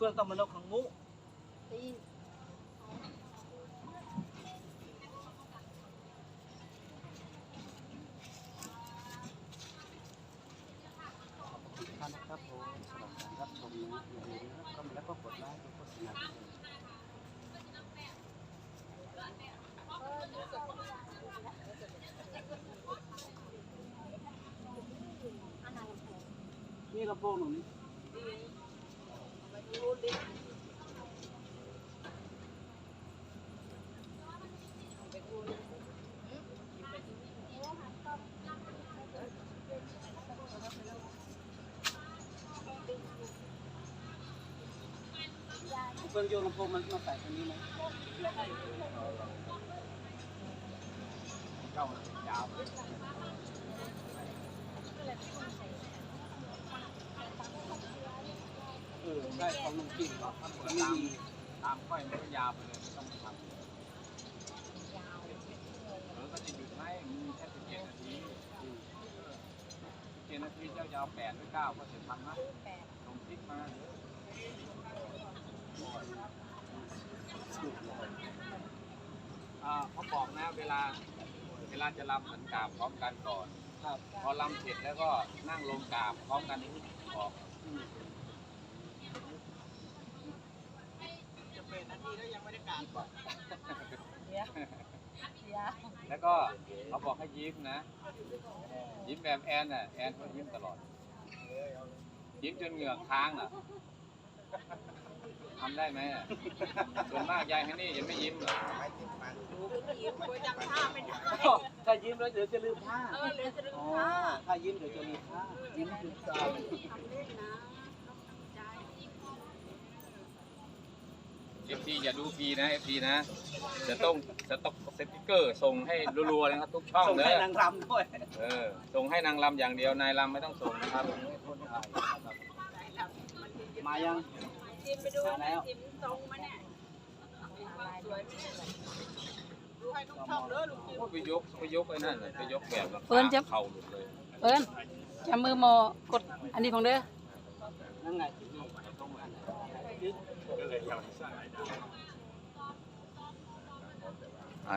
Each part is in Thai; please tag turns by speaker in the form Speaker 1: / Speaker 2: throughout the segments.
Speaker 1: เฟืองตะมันกขังมุ
Speaker 2: ตี
Speaker 3: ท่านครับผมสำหรับการรับชมนะอย่าลืมนะครับก็แล้วก็กดไลค์กดโฆษณานี่ลำโพงหนูนี่ เฟืองโยนลำโพงมันมาใส่ตรงนี้ไหม
Speaker 4: เข้ายาว
Speaker 3: เออใช่ของลุงกิ่งเหรอมันไม่มี
Speaker 4: ตามค่อยมันก็ยาวไปเลยไม่ต้องทำหรือก็จะหยุดให้มีแค่สิบเจ็ดนาทีสิบเจ็ดนาทีเจ้ายาวแปดหรือเก้าก็เสร็จทำนะลงคลิปมา อ่าเขาบอกนะเวลา เวลาจะรำเหมือนกราบพร้อมกันก่อน
Speaker 3: ครับ
Speaker 4: พอรำเสร็จแล้วก็นั่งลงกราบพร้อมกันออก
Speaker 3: อืม
Speaker 1: จะเป็นนาทีแล้วยังไม่ได้กราบ
Speaker 2: เดี๋ยวเดี๋ยว
Speaker 4: แล้วก็เขาบอกให้ยิ้มนะ ยิ้มแบบแอนน่ะแอนเขายิ้มตลอดยิ้มจนเหงือกค้างอะ ทำได้ไหมอะส่วนมากยายฮันนี่ยังไม่ยิ้มหรอก
Speaker 3: ถ้ายิ้มแล้วเดี๋ยวจะลืมผ้า
Speaker 2: เออเดี๋ยวจะลืม
Speaker 3: อ๋อ
Speaker 2: ผ้า
Speaker 3: ถ้ายิ้มเดี๋ยวจะลืมผ้ายิ้มลืมตา
Speaker 4: เอฟซีอย่าดูฟรีนะเอฟซีนะ จะต้องจะต้องสติ๊กเกอร์ส่งให้รัวๆนะครับทุกช่อง
Speaker 3: ส่ง
Speaker 4: เล
Speaker 3: ให้
Speaker 4: ย
Speaker 3: นางรำด้วย
Speaker 4: เออ ส่งให้นางรำอย่างเดียวนายรำไม่ต้องส่งนะครับ
Speaker 3: มายัง
Speaker 2: จิ้มไปดู
Speaker 3: มาแล้ว
Speaker 2: จิ้มตรงมาเนี่ยสวยไหมเนี่ย
Speaker 1: ดูให้ทุกช่องเด้อลุงจิม
Speaker 4: โอ้ยไปยกไปยกไอ้นั่นน่ะไปยกแบบ
Speaker 5: เฟิร์นจะ
Speaker 4: เข่าหลุดเลย
Speaker 5: เอิ้นจับมือโมกดอันนี้ของเด้อ
Speaker 3: นั่งไง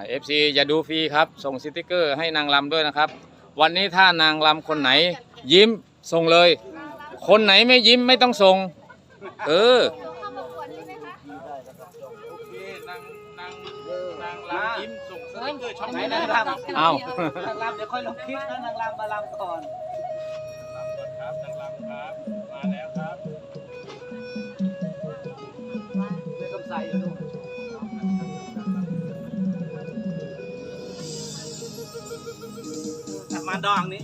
Speaker 4: เอฟซีอย่าดูฟรีครับ ส่งสติกเกอร์ให้นางรำด้วยนะครับ วันนี้ถ้านางรำคนไหน ยิ้มส่งเลย คนไหนไม่ยิ้มไม่ต้องส่ง เออโอเคนางนางนางรำยิ้มส่งสติกเกอร์ช่อง
Speaker 3: ไหน
Speaker 4: ไหน
Speaker 3: นาง
Speaker 4: นะ
Speaker 3: รำ
Speaker 4: เอา
Speaker 3: นางรำเดี๋ยวค่อยลงคลิปนะนางรำมารำก่อน
Speaker 4: ครับนางรำครับ มาแล้วครับ
Speaker 3: เลยกำไสอยู่ลูกอะมาดองนี้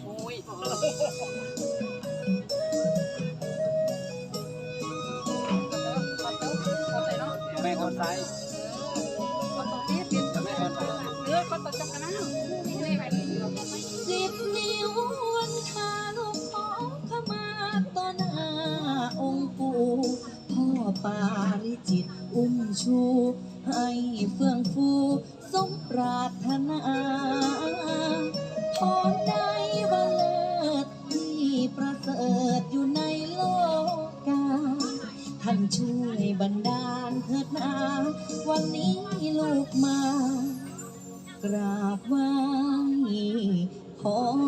Speaker 5: ห้ไป
Speaker 2: สิบนิ้ววันคาลูกขอขมาต่อหน้าองค์ปู่พ่อปาริจิต อุ้มชู ให้เฟื่องฟู ขอพ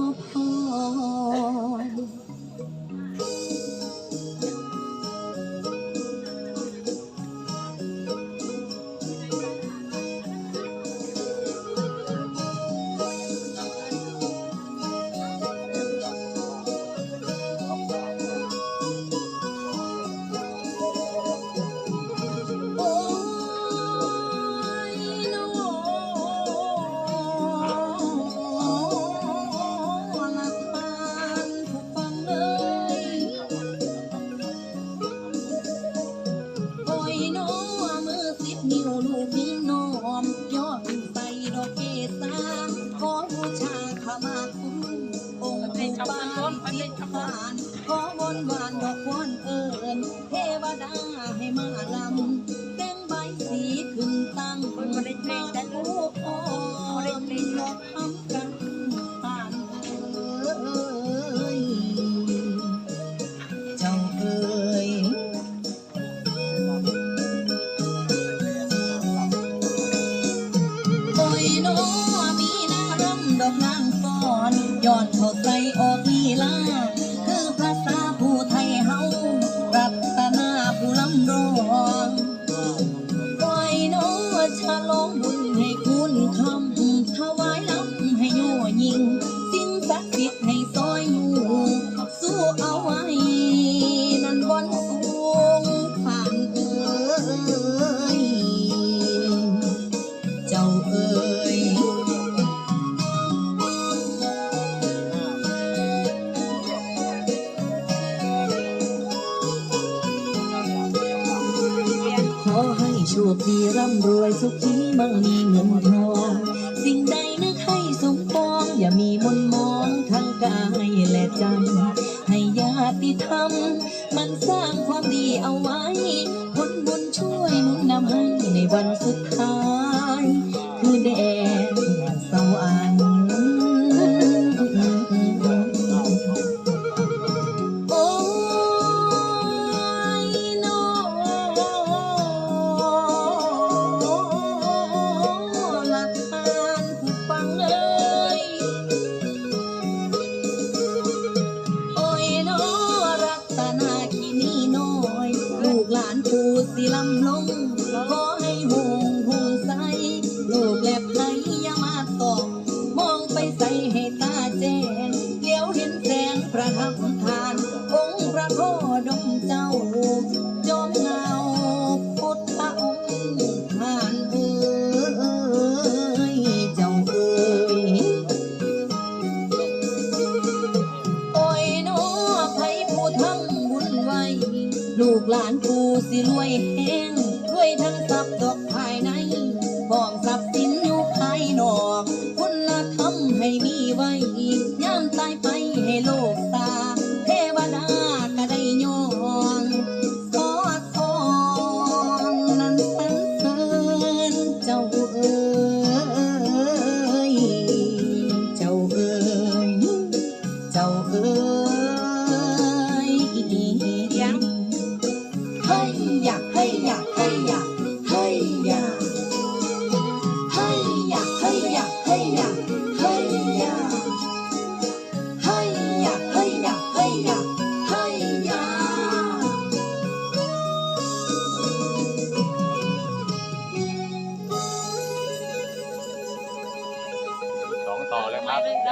Speaker 2: lane.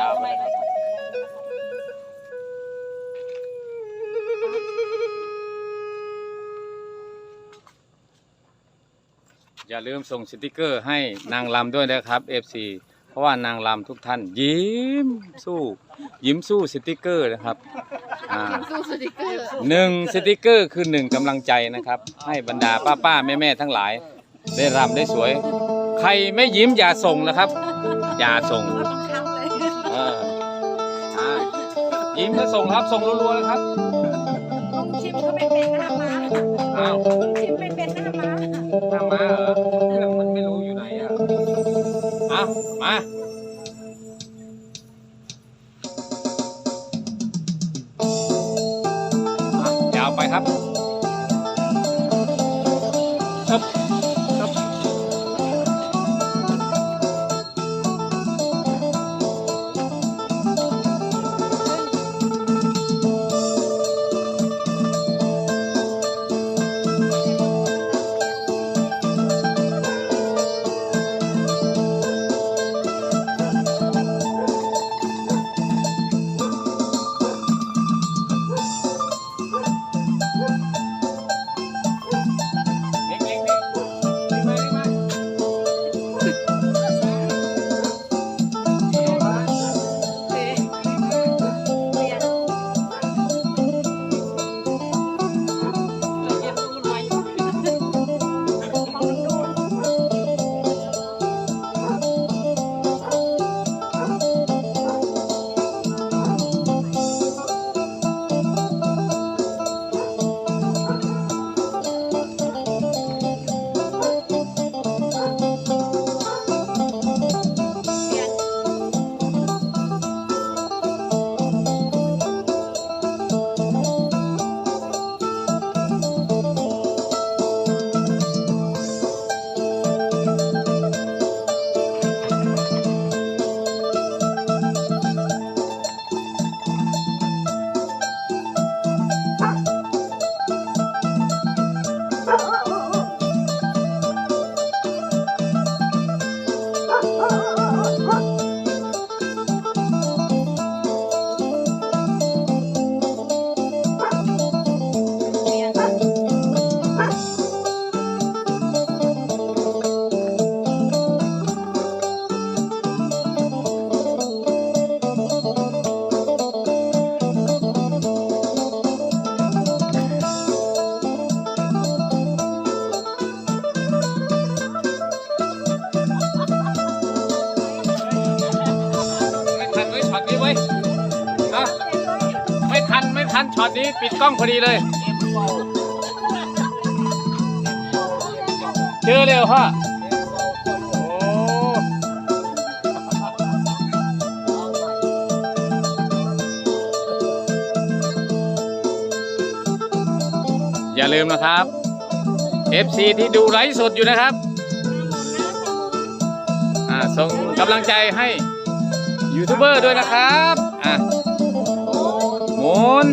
Speaker 2: ับอย่าลืมส่งสติกเกอร์ให้นา
Speaker 4: งลำด้วยนะครับ FC เพราะว่านางลำทุกท่าน ยิ้มสู้ ยิ้มสู้สติกเกอร์นะครับหนึ่งสติกเกอร์คือหนึ่งกำลังใจนะครับ ให้บรรดาป้าป้าแม่แม่ทั้งหลาย ได้รำได้สวย ใครไม่ยิ้มอย่าส่งนะครับ อย่าส่ง ยิ้มก็ส่งครับส่งรัวๆ
Speaker 5: นะ
Speaker 4: ครับ นี้ปิดกล้องพอดีเลย เจอเร็วพ่อโอ้อย่าลืมนะครับ FC ที่ดูไลฟ์สดอยู่นะครับอ่าส่งกำลังใจให้ยูทูบเบอร์ด้วยนะครับ อะหมุน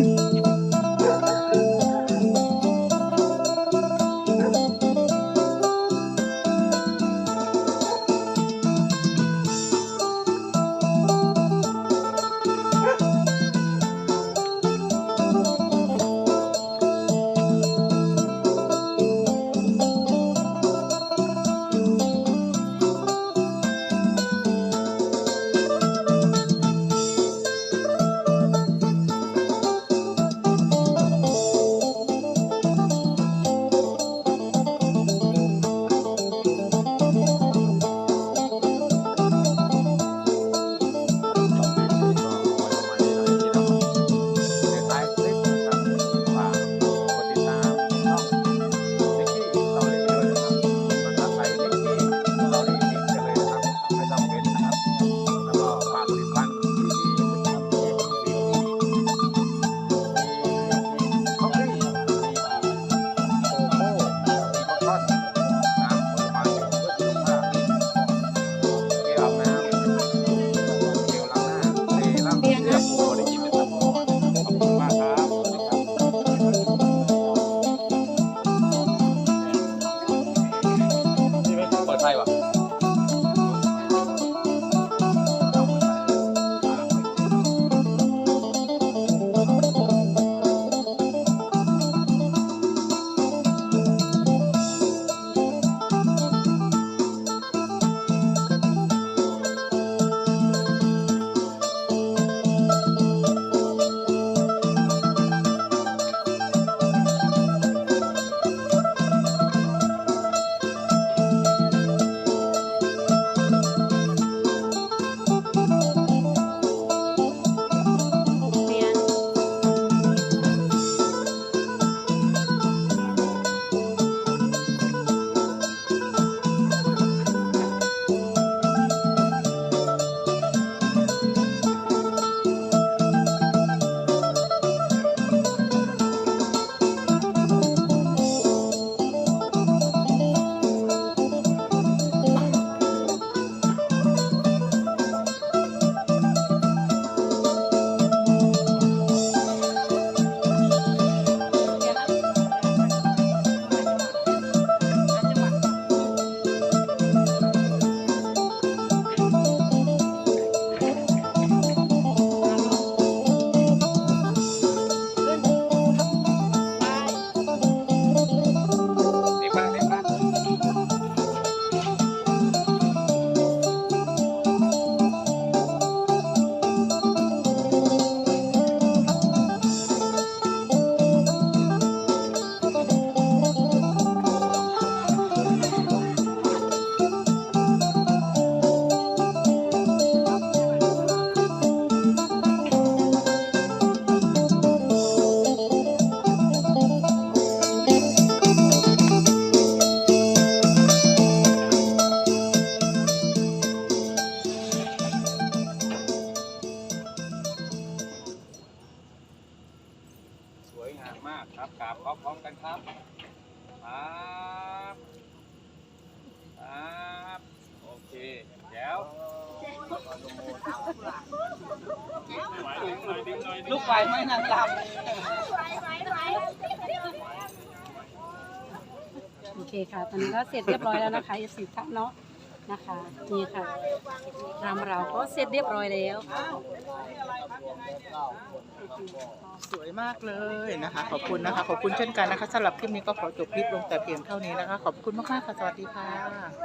Speaker 1: ลูกไฟไหม่นางร
Speaker 5: โอเคค่ะ ตอนนี้ก็เสร็จเรียบร้อยแล้วนะคะยี่สิบท่านเนาะนะคะ นี่ค่ะรำเราก็เสร็จเรียบร้อยแล้วำ
Speaker 1: สวยมากเลยนะคะ ขอบคุณนะคะ ขอบคุณเช่นกันนะคะสำหรับคลิปนี้ก็ขอจบคลิปลงแต่เพียงเท่านี้นะคะ ขอบคุณมากๆค่ะ สวัสดีค่ะ